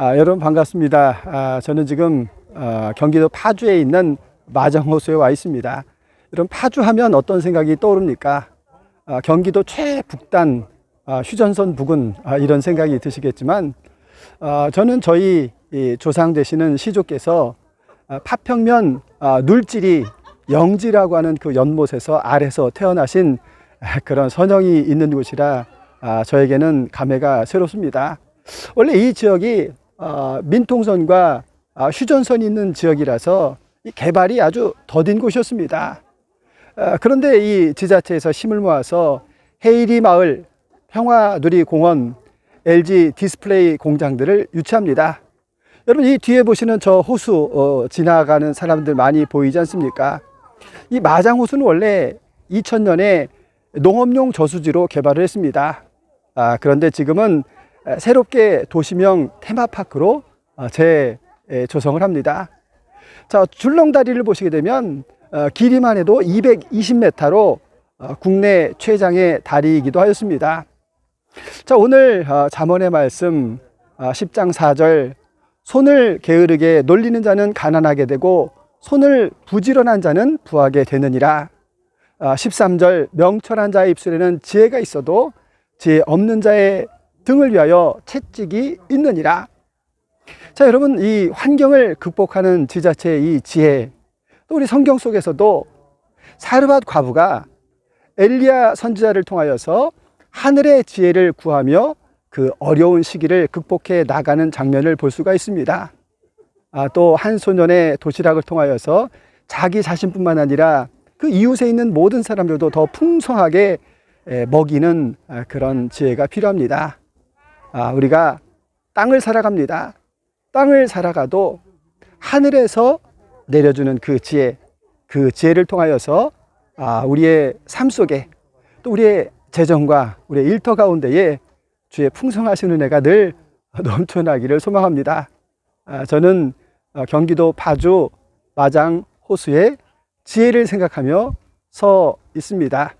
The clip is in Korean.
아, 여러분 반갑습니다. 아, 저는 지금 어, 경기도 파주에 있는 마정호수에 와 있습니다. 여러분 파주하면 어떤 생각이 떠오릅니까? 아, 경기도 최북단 아, 휴전선 부근 아, 이런 생각이 드시겠지만 아, 저는 저희 이 조상 되시는 시조께서 아, 파평면 아, 눌지리 영지라고 하는 그 연못에서 아래서 태어나신 아, 그런 선영이 있는 곳이라 아, 저에게는 감회가 새롭습니다. 원래 이 지역이 어, 민통선과 아, 휴전선이 있는 지역이라서 이 개발이 아주 더딘 곳이었습니다. 아, 그런데 이 지자체에서 힘을 모아서 헤이리 마을, 평화누리 공원, LG 디스플레이 공장들을 유치합니다. 여러분 이 뒤에 보시는 저 호수 어, 지나가는 사람들 많이 보이지 않습니까? 이 마장 호수는 원래 2000년에 농업용 저수지로 개발을 했습니다. 아, 그런데 지금은 새롭게 도시명 테마파크로 어, 재조성을 합니다. 자, 줄렁다리를 보시게 되면 어, 길이만 해도 220m로 어, 국내 최장의 다리이기도 하였습니다. 자, 오늘 어, 잠언의 말씀 어, 10장 4절 손을 게으르게 놀리는 자는 가난하게 되고 손을 부지런한 자는 부하게 되느니라. 아, 13절 명철한 자의 입술에는 지혜가 있어도 지혜 없는 자의 등을 위하여 채찍이 있느니라. 자, 여러분 이 환경을 극복하는 지자체의 이 지혜 또 우리 성경 속에서도 사르밧 과부가 엘리야 선지자를 통하여서 하늘의 지혜를 구하며 그 어려운 시기를 극복해 나가는 장면을 볼 수가 있습니다. 아, 또 한 소년의 도시락을 통하여서 자기 자신뿐만 아니라 그 이웃에 있는 모든 사람들도 더 풍성하게 에, 먹이는 아, 그런 지혜가 필요합니다. 아, 우리가 땅을 살아갑니다. 땅을 살아가도 하늘에서 내려주는 그 지혜, 그 지혜를 통하여서 아, 우리의 삶 속에 또 우리의 재정과 우리의 일터 가운데에 주의 풍성하신 은혜가 늘 넘쳐나기를 소망합니다. 아, 저는 어, 경기도 파주 마장 호수의 지혜를 생각하며 서 있습니다.